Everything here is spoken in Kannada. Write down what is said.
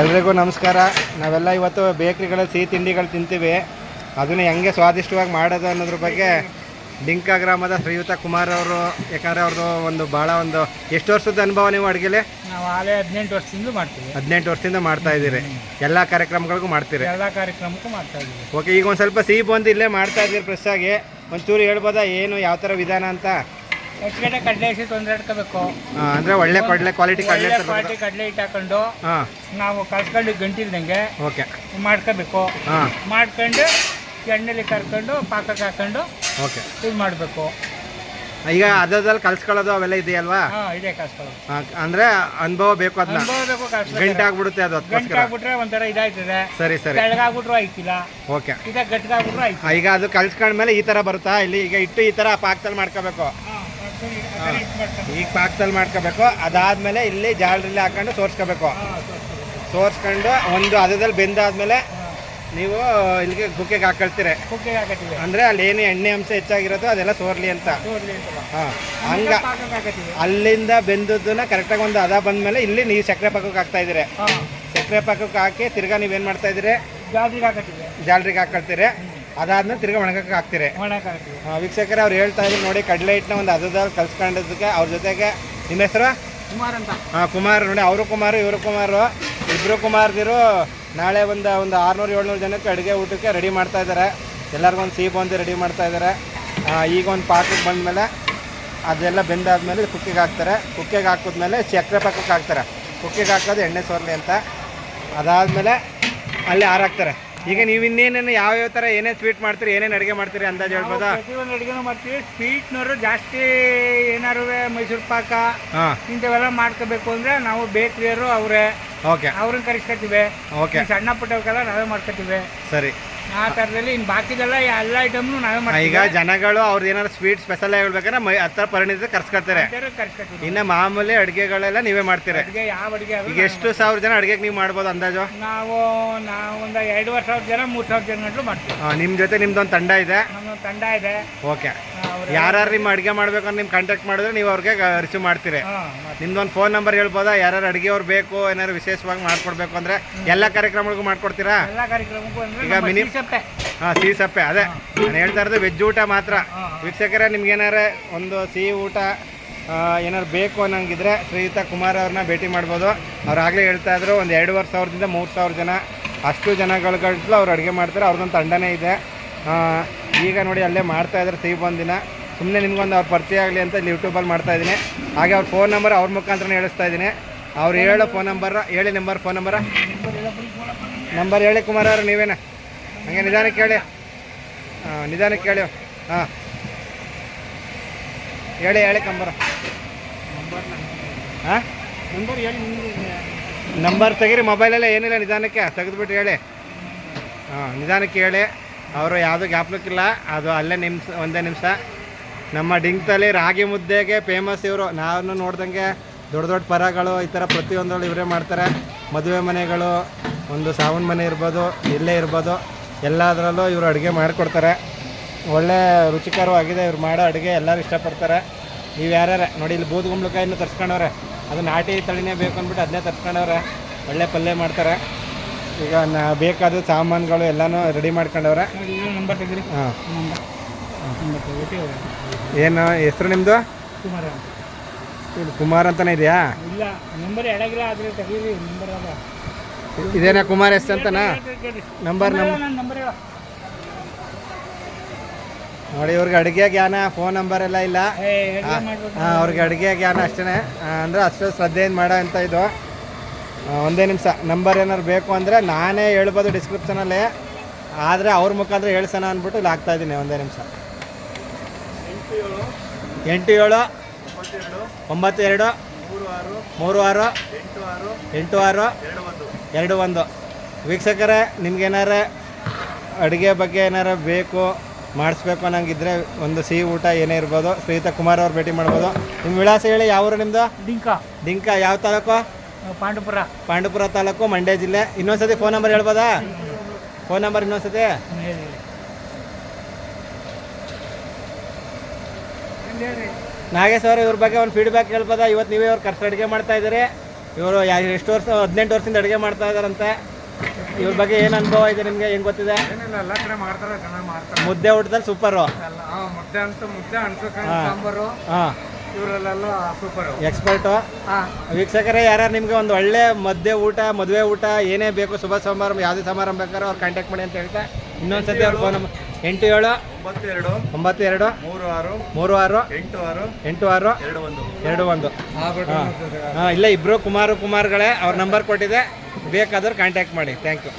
ಎಲ್ರಿಗೂ ನಮಸ್ಕಾರ. ನಾವೆಲ್ಲ ಇವತ್ತು ಬೇಕ್ರಿಗಳಲ್ಲಿ ಸಿಹಿ ತಿಂಡಿಗಳು ತಿಂತೀವಿ. ಅದನ್ನು ಹೆಂಗೆ ಸ್ವಾದಿಷ್ಟವಾಗಿ ಮಾಡೋದು ಅನ್ನೋದ್ರ ಬಗ್ಗೆ ಡಿಂಕ ಗ್ರಾಮದ ಶ್ರೀಯುತ ಕುಮಾರ್ ಅವರು ಯಾಕಂದರೆ ಅವ್ರದ್ದು ಒಂದು ಭಾಳ ಒಂದು ಎಷ್ಟು ವರ್ಷದ ಅನುಭವ ನೀವು ಅಡುಗೆಲಿ? ನಾವು ಆಲೇ ಹದಿನೆಂಟು ವರ್ಷದಿಂದ ಮಾಡ್ತೀವಿ. ಹದಿನೆಂಟು ವರ್ಷದಿಂದ ಮಾಡ್ತಾ ಇದ್ದೀರಿ. ಎಲ್ಲ ಕಾರ್ಯಕ್ರಮಗಳಿಗೂ ಮಾಡ್ತೀರಿ. ಎಲ್ಲ ಕಾರ್ಯಕ್ರಮಕ್ಕೂ ಮಾಡ್ತಾ ಇದ್ದೀವಿ. ಓಕೆ ಈಗ ಒಂದು ಸ್ವಲ್ಪ ಸಿಹಿ ಬಂದು ಇಲ್ಲೇ ಮಾಡ್ತಾ ಇದ್ದೀರಿ ಫ್ರೆಶ್ ಆಗಿ. ಒಂಚೂರು ಹೇಳ್ಬೋದಾ ಏನು ಯಾವ ಥರ ವಿಧಾನ ಅಂತ? ಹೆಚ್ಚುಗಡೆ ಕಡಲೆ ಹಿಟ್ಟು ತೊಂದರೆ ಇಟ್ಕೋಬೇಕು. ಅಂದ್ರೆ ಒಳ್ಳೆ ಕಡಲೆ ಕ್ವಾಲಿಟಿ ಕಡಲೆ ಒಳ್ಳೆ ಕ್ವಾಲಿಟಿ ಕಡಲೆ ಹಿಟ್ಟು ಹಾಕೊಂಡು ಹಾಂ. ನಾವು ಕಲ್ಸ್ಕೊಂಡು ಗಂಟಿಲ್ದಂಗೆ ಓಕೆ. ಮಾಡ್ಕೋಬೇಕು. ಹಾಂ. ಮಾಡ್ಕೊಂಡು ಎಣ್ಣೆಲಿ ಕರ್ಕೊಂಡು ಪಾಕಕ್ಕೆ ಹಾಕೊಂಡು ಓಕೆ. ಇದು ಮಾಡಬೇಕು. ಈಗ ಅದ್ರಲ್ಲಿ ಕಲ್ಸ್ಕೊಳ್ಳೋದು ಅವೆಲ್ಲ ಇದೆಯಲ್ವಾ? ಹಾಂ ಇದೇ ಕಲ್ಸ್ಕೊಳ್ಳೋದು. ಆ, ಅಂದ್ರೆ ಅನುಭವ ಬೇಕು ಅದನ್ನ. ಗಂಟೆ ಆಗ್ಬಿಡುತ್ತೆ ಅದು ಗಂಟು ಅದಕ್ಕೋಸ್ಕರ ಆಗ್ಬಿಟ್ರೆ ಒಂಥರ ಇದಾಯ್ತದೆ. ಸರಿ ಸರಿ. ತೆಳಗಾಗ್ಬಿಟ್ರು ಆಯ್ತಿಲ್ಲ. ಓಕೆ. ಈಗ ಗಟ್ಟಿಗಾಗ್ಬಿಟ್ರು ಆಯ್ತು ಈಗ ಅದು ಕಲ್ಸ್ಕೊಂಡ್ಮೇಲೆ ಈ ತರ ಬರುತ್ತಾ? ಇಲ್ಲಿ ಈಗ ಇಟ್ಟು ಈ ತರ ಪಾಕದಲ್ಲಿ ಮಾಡ್ಕೋಬೇಕು. ಈಗ ಪಾಕದಲ್ಲಿ ಮಾಡ್ಕೋಬೇಕು. ಅದಾದ್ಮೇಲೆ ಇಲ್ಲಿ ಜಾಲರಿಲಿ ಹಾಕೊಂಡು ಸೋರ್ಸ್ಕೋಬೇಕು. ಸೋರ್ಸ್ಕೊಂಡು ಒಂದು ಅದದಲ್ಲಿ ಬೆಂದಾದ್ಮೇಲೆ ನೀವು ಇಲ್ಲಿಗೆ ಗುಕ್ಕೆಗೆ ಹಾಕೊಳ್ತೀರಿ. ಅಂದರೆ ಅಲ್ಲಿ ಏನು ಎಣ್ಣೆ ಅಂಶ ಹೆಚ್ಚಾಗಿರೋದು ಅದೆಲ್ಲ ಸೋರ್ಲಿ ಅಂತ. ಹಂಗ ಅಲ್ಲಿಂದ ಬೆಂದದ್ದನ್ನ ಕರೆಕ್ಟಾಗಿ ಒಂದು ಅದ ಬಂದ್ಮೇಲೆ ಇಲ್ಲಿ ನೀವು ಸಕ್ಕರೆ ಪಾಕಕ್ಕೆ ಹಾಕ್ತಾ ಇದ್ದೀರಿ. ಸಕ್ಕರೆ ಪಾಕಕ್ಕೆ ಹಾಕಿ ತಿರ್ಗಾ ನೀವೇನು ಮಾಡ್ತಾ ಇದ್ದೀರಿ? ಜಾಲರಿಗೆ ಹಾಕೊಳ್ತೀರಿ. ಅದಾದ್ಮೇಲೆ ತಿರ್ಗಾ ಒಣಗಕ್ಕೆ ಹಾಕ್ತೀರಿ. ಆ, ವೀಕ್ಷಕರೇ ಅವ್ರು ಹೇಳ್ತಾ ಇದ್ರು ನೋಡಿ ಕಡಲೆ ಹಿಟ್ಟನ್ನ ಒಂದು ಹದದಲ್ಲಿ ಕಲ್ಸ್ಕೊಂಡಿದ್ದಕ್ಕೆ ಅವ್ರ ಜೊತೆಗೆ ನಿಮ್ಮ ಹೆಸರು? ಕುಮಾರ್ ಅಂತ. ಹಾಂ ಕುಮಾರ್ ನೋಡಿ ಅವರು ಕುಮಾರ್ ಇವರು ಕುಮಾರು. ಇಬ್ಬರು ಕುಮಾರ್ದಿರು ನಾಳೆ ಒಂದು ಒಂದು ಆರುನೂರು ಏಳ್ನೂರು ಜನಕ್ಕೆ ಅಡುಗೆ ಊಟಕ್ಕೆ ರೆಡಿ ಮಾಡ್ತಾ ಇದ್ದಾರೆ ಎಲ್ಲರಿಗೂ ಒಂದು ಸಿಹಿ ಬಂದು ರೆಡಿ ಮಾಡ್ತಾ ಇದ್ದಾರೆ ಈಗ ಒಂದು ಪಾಕಕ್ಕೆ ಬಂದಮೇಲೆ ಅದೆಲ್ಲ ಬೆಂದಾದ್ಮೇಲೆ ಕುಕ್ಕಿಗೆ ಹಾಕ್ತಾರೆ. ಕುಕ್ಕಿಗೆ ಹಾಕಿದ್ಮೇಲೆ ಸಕ್ಕರೆ ಪಾಕಕ್ಕೆ ಹಾಕ್ತಾರೆ. ಕುಕ್ಕಿಗೆ ಹಾಕೋದು ಎಣ್ಣೆ ಸೋರ್ಲಿ ಅಂತ. ಅದಾದಮೇಲೆ ಅಲ್ಲಿ ಹಾರಾಕ್ತಾರೆ ಈಗ ನೀವು ಇನ್ನೇನೇನು ಯಾವ್ಯಾವ ಥರ ಏನೇನು ಸ್ವೀಟ್ ಮಾಡ್ತೀರಿ ಏನೇನು ಅಡುಗೆ ಮಾಡ್ತೀರಿ ಅಂದಾಜು ಹೇಳ್ಬೋದಾ? ಪ್ರತಿಯೊಂದು ಅಡುಗೆನೂ ಮಾಡ್ತೀವಿ. ಸ್ವೀಟ್ನವರು ಜಾಸ್ತಿ ಏನಾರು ಮೈಸೂರು ಪಾಕ ಹಾಂ. ಇಂಥವೆಲ್ಲ ಮಾಡ್ಕೋಬೇಕು ಅಂದ್ರೆ ನಾವು ಬೇಕ್ರಿಯರು ಅವರೇ. ಓಕೆ ಅವ್ರನ್ನ ಕರಿಸ್ಕೊತೀವಿ. ಓಕೆ ಸಣ್ಣ ಪುಟ್ಟವಕ್ಕೆಲ್ಲ ನಾವೇ ಮಾಡ್ಕೊತೀವಿ. ಸರಿ. ಆ ಥರದಲ್ಲಿ ಇನ್ನು ಬಾಕಿದೆಲ್ಲ ಎಲ್ಲ ಐಟಮ್ನು ನಾವೇ ಮಾಡ್ತೀವಿ. ಈಗ ಜನಗಳು ಅವ್ರದ್ದು ಏನಾದ್ರು ಸ್ವೀಟ್ ಸ್ಪೆಷಲ್ ಹೇಳ್ಬೇಕಾದ್ರೆ ಮೈ ಹತ್ರ ಪರಿಣಿತ ಕರ್ಸ್ಕೊಳ್ತಾರೆ. ಕರ್ಸ್ಕೊತೀವಿ ಇನ್ನು ಮಾಮೂಲಿ ಅಡುಗೆಗಳೆಲ್ಲ ನೀವೇ ಮಾಡ್ತೀರಿ. ಅಡುಗೆ ಯಾವ ಅಡುಗೆ ಆದ್ರೂ ಈಗ ಎಷ್ಟು ಸಾವಿರ ಜನ ಅಡುಗೆಗೆ ನೀವು ಮಾಡ್ಬೋದು ಅಂದಾಜು? ನಾವು ನಾವು ಒಂದು ಎರಡೂವರೆ ಸಾವಿರ ಜನ ಮೂರು ಸಾವಿರ ಜನ ಗಂಟಲು ಮಾಡ್ತೀವಿ. ಆ, ನಿಮ್ಮ ಜೊತೆ ನಿಮ್ದೊಂದು ತಂಡ ಇದೆ. ನಮ್ಮ ತಂಡ ಇದೆ. ಓಕೆ. ಯಾರು ನಿಮ್ಮ ಅಡುಗೆ ಮಾಡ್ಬೇಕು ಅಂತ ನಿಮ್ಗೆ ಕಾಂಟ್ಯಾಕ್ಟ್ ಮಾಡಿದ್ರೆ ನೀವು ಅವ್ರಿಗೆ ರಿಸೀವ್ ಮಾಡ್ತೀರಿ. ನಿಮ್ದೊಂದು ಫೋನ್ ನಂಬರ್ ಹೇಳ್ಬೋದಾ? ಯಾರ್ಯಾರು ಅಡುಗೆ ಅವ್ರು ಬೇಕು ಏನಾದ್ರು ವಿಶೇಷವಾಗಿ ಮಾಡ್ಕೊಡ್ಬೇಕು ಅಂದರೆ ಎಲ್ಲ ಕಾರ್ಯಕ್ರಮಗಳಿಗೂ ಮಾಡ್ಕೊಡ್ತೀರಾ? ಈಗ ಮಿನಿ- ಹಾ ಸಿಹಿ ಸಪ್ಪೆ ಅದೇ ನಾನು ಹೇಳ್ತಾ ಇರೋದು ವೆಜ್ ಊಟ ಮಾತ್ರ. ವೀಕ್ಷಕರೇ ನಿಮ್ಗೆ ಏನಾರ ಒಂದು ಸಿಹಿ ಊಟ ಏನಾದ್ರು ಏನಾರು ಬೇಕು ಅನ್ನಂಗಿದ್ರೆ ಶ್ರೀಯುತ ಕುಮಾರ್ ಅವ್ರನ್ನ ಭೇಟಿ ಮಾಡ್ಬೋದು. ಅವ್ರು ಆಗಲೇ ಹೇಳ್ತಾ ಇದ್ರು ಒಂದು ಎರಡೂವರೆ ಸಾವಿರದಿಂದ ಮೂರು ಸಾವಿರ ಜನ ಅಷ್ಟು ಜನಗಳು ಅವ್ರು ಅಡುಗೆ ಮಾಡ್ತಾರೆ. ಅವ್ರದ್ದೊಂದು ತಂಡನೇ ಇದೆ. ಈಗ ನೋಡಿ ಅಲ್ಲೇ ಮಾಡ್ತಾ ಇದ್ದಾರೆ ಸಿಹಿ ಬಂದಿನ. ಸುಮ್ಮನೆ ನಿಮ್ಗೊಂದು ಅವ್ರ ಪರಿಚಯ ಆಗಲಿ ಅಂತ ಇಲ್ಲಿ ಯೂಟ್ಯೂಬಲ್ಲಿ ಮಾಡ್ತಾ ಇದ್ದೀನಿ. ಹಾಗೆ ಅವ್ರ ಫೋನ್ ನಂಬರ್ ಅವ್ರ ಮುಖಾಂತರ ಹೇಳಿಸ್ತಾ ಇದ್ದೀನಿ. ಅವ್ರು ಹೇಳೋ ಫೋನ್ ನಂಬರ್ ಹೇಳಿ ನಂಬರ್ ಫೋನ್ ನಂಬರ ನಂಬರ್ ಹೇಳಿ ಕುಮಾರ್ ಅವರು, ನೀವೇನ? ಹಾಗೆ ನಿಧಾನಕ್ಕೆ ಹೇಳಿ ಹಾಂ, ನಿಧಾನಕ್ಕೆ ಹೇಳಿ ಹಾಂ. ಹೇಳಿ ಹೇಳಿ ಕಂಬರ. ಹಾಂ? ನಂಬರ್ ನಂಬರ್ ತೆಗೀರಿ ಮೊಬೈಲಲ್ಲೇ ಏನಿಲ್ಲ, ನಿಧಾನಕ್ಕೆ ತೆಗೆದುಬಿಟ್ಟು ಹೇಳಿ. ಹಾಂ, ನಿಧಾನಕ್ಕೆ ಹೇಳಿ. ಅವರು ಯಾವುದೂ ಇಲ್ಲ, ಅದು ಅಲ್ಲೇ ನಿಮಿಷ ಒಂದೇ ನಿಮಿಷ. ನಮ್ಮ ಡಿಂಕ್ತಲ್ಲಿ ರಾಗಿ ಮುದ್ದೆಗೆ ಫೇಮಸ್ ಇವರು. ನಾನು ನೋಡ್ದಂಗೆ ದೊಡ್ಡ ದೊಡ್ಡ ಪರಗಳು, ಈ ಥರ ಪ್ರತಿಯೊಂದರಲ್ಲಿ ಇವರೇ ಮಾಡ್ತಾರೆ. ಮದುವೆ ಮನೆಗಳು, ಒಂದು ಸಾವಿನ ಮನೆ ಇರ್ಬೋದು, ಇಲ್ಲೇ ಇರ್ಬೋದು, ಎಲ್ಲದರಲ್ಲೂ ಇವರು ಅಡುಗೆ ಮಾಡಿಕೊಡ್ತಾರೆ. ಒಳ್ಳೆ ರುಚಿಕರವಾಗಿದೆ, ಇವ್ರು ಮಾಡೋ ಅಡುಗೆ ಎಲ್ಲರೂ ಇಷ್ಟಪಡ್ತಾರೆ. ನೀವು ಯಾರ್ಯಾರ? ನೋಡಿ, ಇಲ್ಲಿ ಬೂದ್ಗುಂಬ್ಳಕಾಯಿನೂ ತರ್ಸ್ಕೊಂಡವ್ರೆ. ಅದು ನಾಟಿ ತಳಿನೇ ಬೇಕು ಅಂದ್ಬಿಟ್ಟು ಅದನ್ನೇ ತರ್ಸ್ಕೊಂಡವ್ರೆ. ಒಳ್ಳೆ ಪಲ್ಯ ಮಾಡ್ತಾರೆ. ಈಗ ನಾ ಬೇಕಾದ ಸಾಮಾನುಗಳು ಎಲ್ಲನೂ ರೆಡಿ ಮಾಡ್ಕೊಂಡವ್ರೆ. ನಂಬರ್ ತೆಗೀರಿ ಹಾಂ. ಏನು ಹೆಸರು ನಿಮ್ಮದು ಕುಮಾರ ಅಂತ. ಕುಮಾರ್ ಅಂತಲೇ ಇದೆಯಾ? ಇಲ್ಲ ನಂಬರ್ ಎಡಗಿಲ್ಲ ಆದ್ರೆ ತೆಗೀರಿ ನಂಬರ್ ಅದ ಇದೇನಾ ಕುಮಾರ್ ಎಸ್ ಅಂತನಾ? ನಂಬರ್ ನಂಬರ್ ನೋಡಿ ಇವ್ರಿಗೆ ಅಡುಗೆ ಜ್ಞಾನ ಫೋನ್ ನಂಬರ್ ಎಲ್ಲ ಇಲ್ಲ. ಹಾಂ ಅವ್ರಿಗೆ ಅಡುಗೆ ಜ್ಞಾನ ಅಷ್ಟೇ ಅಂದರೆ ಅಷ್ಟು ಶ್ರದ್ಧೆಯಿಂದ ಮಾಡೋ ಅಂತ ಇದು. ಒಂದೇ ನಿಮಿಷ. ನಂಬರ್ ಏನಾದ್ರು ಬೇಕು ಅಂದರೆ ನಾನೇ ಹೇಳ್ಬೋದು ಡಿಸ್ಕ್ರಿಪ್ಷನಲ್ಲಿ ಆದರೆ ಅವ್ರ ಮುಖಾಂತರ ಹೇಳ್ಸೋಣ ಅಂದ್ಬಿಟ್ಟು ಇಲ್ಲಿ ಹಾಕ್ತಾ ಇದ್ದೀನಿ ಒಂದೇ ನಿಮಿಷ. ಎಂಟು ಏಳು ಒಂಬತ್ತು ಎರಡು ಮೂರು ಆರು ಎಂಟು ಆರು ಎರಡು ಒಂದು. ವೀಕ್ಷಕರೇ ನಿಮ್ಗೇನಾರ ಅಡುಗೆ ಬಗ್ಗೆ ಏನಾರ ಬೇಕು ಮಾಡಿಸ್ಬೇಕು ಅನ್ನಂಗಿದ್ರೆ ಒಂದು ಸಿಹಿ ಊಟ ಏನೇ ಇರ್ಬೋದು ಶ್ರೀತಾ ಕುಮಾರ್ ಅವ್ರು ಭೇಟಿ ಮಾಡ್ಬೋದು. ನಿಮ್ಮ ವಿಳಾಸ ಹೇಳಿ ಯಾವ ಊರು ನಿಮ್ಮದು ಡಿಂಕ. ಡಿಂಕ ಯಾವ ತಾಲೂಕು? ಪಾಂಡುಪುರ. ಪಾಂಡುಪುರ ತಾಲೂಕು ಮಂಡ್ಯ ಜಿಲ್ಲೆ. ಇನ್ನೊಂದ್ಸತಿ ಫೋನ್ ನಂಬರ್ ಹೇಳ್ಬೋದಾ? ಫೋನ್ ನಂಬರ್ ಇನ್ನೊಂದ್ಸತಿ. ನಾಗೇಶ್ ಅವರು ಇವ್ರ ಬಗ್ಗೆ ಒಂದು ಫೀಡ್ಬ್ಯಾಕ್ ಹೇಳ್ಬೋದ? ಇವತ್ತು ನೀವೇ ಇವ್ರು ಕರ್ಸ ಅಡುಗೆ ಮಾಡ್ತಾ ಇದ್ದೀರಿ. ಇವರು ಎಷ್ಟು ವರ್ಷ ಹದಿನೆಂಟು ವರ್ಷದಿಂದ ಅಡುಗೆ ಮಾಡ್ತಾ ಇದ್ದಾರಂತೆ. ಇವ್ರ ಬಗ್ಗೆ ಏನು ಅನುಭವ ಇದೆ ನಿಮಗೆ? ಹೆಂಗೆ ಗೊತ್ತಿದೆ? ಏನಿಲ್ಲ ಎಲ್ಲ ಕಡೆ ಮಾಡ್ತಾರೆ ಚೆನ್ನಾಗಿ ಮಾಡ್ತಾರೆ. ಮುದ್ದೆ ಊಟದಲ್ಲಿ ಸೂಪರು ಮುದ್ದೆ ಅಂತ ಮುದ್ದೆ ಅನ್ಸೋ. ಸಾಂಬಾರು. ಹಾಂ. ಇವರಲ್ಲೆಲ್ಲ ಸೂಪರು ಎಕ್ಸ್ಪರ್ಟು ವೀಕ್ಷಕರೇ ಯಾರು ನಿಮಗೆ ಒಂದು ಒಳ್ಳೆ ಮದ್ಯ ಊಟ ಮದುವೆ ಊಟ ಏನೇ ಬೇಕು ಶುಭ ಸಮಾರಂಭ ಯಾವುದೇ ಸಮಾರಂಭ ಬೇಕಾದ್ರೆ ಅವ್ರು ಕಾಂಟ್ಯಾಕ್ಟ್ ಮಾಡಿ ಅಂತ ಹೇಳ್ತಾ ಇನ್ನೊಂದ್ಸತಿ ಅವ್ರ ಫೋನ್ ನಂಬರ್ ಎಂಟು ಏಳು ಒಂಬತ್ತು ಎರಡು ಒಂಬತ್ತು ಎರಡು ಮೂರು ಆರು ಮೂರು ಆರು ಎಂಟು ಆರು ಎಂಟು ಆರು ಎರಡು ಒಂದು ಎರಡು ಒಂದು ಹಾಂ ಇಲ್ಲ ಇಬ್ಬರು ಕುಮಾರು ಕುಮಾರ್ಗಳೇ ಅವ್ರ ನಂಬರ್ ಕೊಟ್ಟಿದೆ. ಬೇಕಾದ್ರೆ ಕಾಂಟ್ಯಾಕ್ಟ್ ಮಾಡಿ. Thank you